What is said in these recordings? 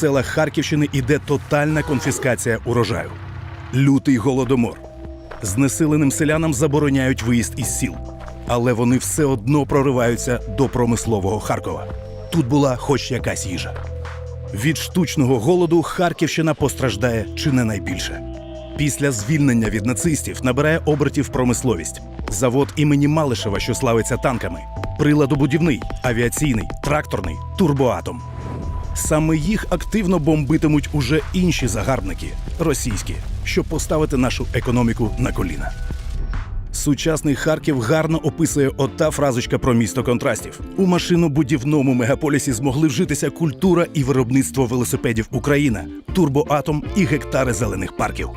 селах Харківщини іде тотальна конфіскація урожаю. Лютий голодомор. Знесиленим селянам забороняють виїзд із сіл, але вони все одно прориваються до промислового Харкова. Тут була хоч якась їжа. Від штучного голоду Харківщина постраждає чи не найбільше. Після звільнення від нацистів набирає обертів промисловість. Завод імені Малишева, що славиться танками, приладобудівний, авіаційний, тракторний, турбоатом. Саме їх активно бомбитимуть уже інші загарбники російські, щоб поставити нашу економіку на коліна. Сучасний Харків гарно описує ота фразочка про місто контрастів. У машинобудівному мегаполісі змогли вжитися культура і виробництво велосипедів Україна, турбоатом і гектари зелених парків.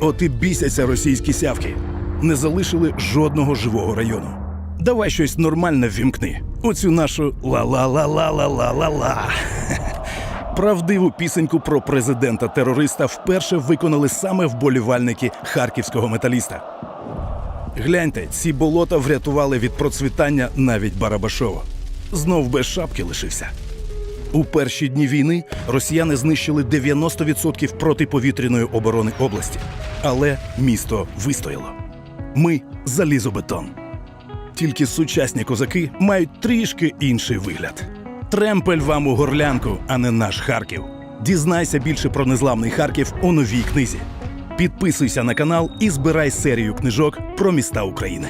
От і бісяться російські сявки. Не залишили жодного живого району. Давай щось нормальне ввімкни. Оцю нашу ла-ла-ла-ла-ла-ла-ла-ла. Правдиву пісеньку про президента терориста вперше виконали саме вболівальники харківського металіста. Гляньте, ці болота врятували від процвітання навіть Барабашова. Знов без шапки лишився. У перші дні війни росіяни знищили 90% протиповітряної оборони області, але місто вистояло. Ми залізобетон. Тільки сучасні козаки мають трішки інший вигляд. Тремпель вам у горлянку, а не наш Харків. Дізнайся більше про незламний Харків у новій книзі. Підписуйся на канал і збирай серію книжок про міста України.